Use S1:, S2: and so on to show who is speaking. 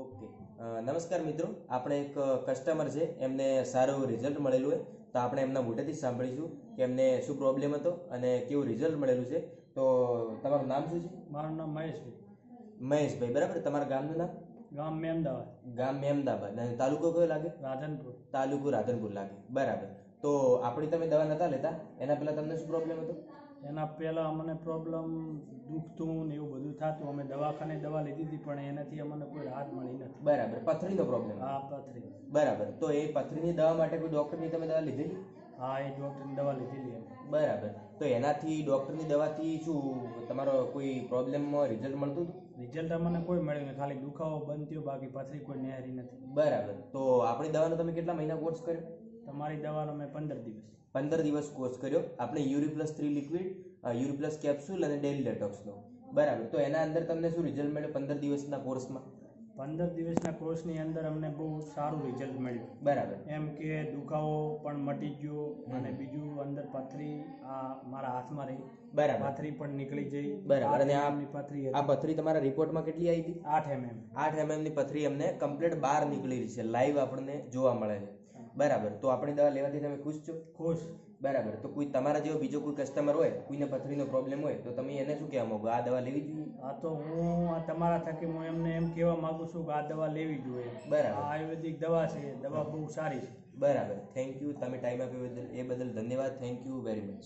S1: Okay. નમસ્કાર મિત્રો. આપણે એક કસ્ટમર છે. એમને સારું રિઝલ્ટ મળેલું હોય. તો આપણે એમના મોઢેથી જ સાંભળીશું કે એમને શું પ્રોબ્લેમ હતો અને કેવું રિઝલ્ટ મળેલું છે. તો તમારું નામ શું છે?
S2: મારું નામ મહેશભાઈ
S1: મહેશભાઈ બરાબર? તમારા ગામનું નામ?
S2: ગામ મેમદાવાદ.
S1: ગામ મહેમદાબાદ અને તાલુકો કયો લાગે?
S2: રાધનપુર.
S1: તાલુકો રાધનપુર લાગે. બરાબર. તો આપણી તમે દવા નતા લેતા. એના પહેલા તમને શું પ્રોબ્લેમ હતો?
S2: એના પહેલાં અમને પ્રોબ્લેમ દુખતું ને એવું બધું થતું. અમે દવાખાને દવા લીધી હતી પણ એનાથી અમને કોઈ રાહત મળી નથી.
S1: બરાબર. પથરીનો પ્રોબ્લેમ
S2: આ પથરી.
S1: બરાબર. તો એ પથરીની દવા માટે કોઈ ડૉક્ટરની તમે દવા લીધેલી?
S2: હા એ ડૉક્ટરની દવા લીધેલી
S1: બરાબર. તો એનાથી ડૉક્ટરની દવાથી શું તમારો કોઈ પ્રોબ્લેમમાં રિઝલ્ટ મળતું હતું?
S2: રિઝલ્ટ અમને કોઈ મળ્યું નહીં. ખાલી દુખાવો બંધ થયો બાકી પથરી કોઈ નિહારી નથી.
S1: બરાબર. તો આપણી દવાનો તમે કેટલા મહિના કોર્સ કર્યો?
S2: તમારી દવાનો મેં પંદર દિવસ.
S1: પંદર દિવસ કોર્સ કર્યો. આપણે Uri plus three liquid Uri plus capsule અને ડેલી ડેટોક્સનો બરાબર. તો એના અંદર તમને શું રિઝલ્ટ મળ્યું પંદર દિવસના કોર્સમાં
S2: પંદર દિવસના કોર્સની અંદર અમને બહુ સારું રિઝલ્ટ મળ્યું.
S1: બરાબર.
S2: એમ કે દુખાવો પણ મટી ગયો અને બીજું અંદર પથરી આ મારા હાથમાં રહી.
S1: બરાબર.
S2: પથરી પણ નીકળી જઈ
S1: બરાબર. અને આ
S2: પથરી
S1: આ પથરી તમારા રિપોર્ટમાં કેટલી આવી હતી?
S2: આઠ એમએમ
S1: આઠ એમએમની પથરી અમને કમ્પ્લીટ બહાર નીકળી રહી છે. લાઈવ આપણને જોવા મળે છે. બરાબર તો આપણી દવા લેવાથી તમે ખુશ છો?
S2: ખુશ.
S1: બરાબર તો કોઈ તમારા જેવો બીજો કોઈ કસ્ટમર હોય કોઈને પથરીનો પ્રોબ્લેમ હોય તો તમે એને શું કહેવા માંગો? આ દવા લેવી જોઈએ?
S2: આ તો હું આ તમારા થકી હું એમને એમ કહેવા માંગુ છું કે આ દવા લેવી જોઈએ.
S1: બરાબર.
S2: આયુર્વેદિક દવા છે દવા બહુ સારી છે.
S1: બરાબર થેન્ક યુ તમે ટાઈમ આપ્યો બદલ એ બદલ ધન્યવાદ. Thank you very much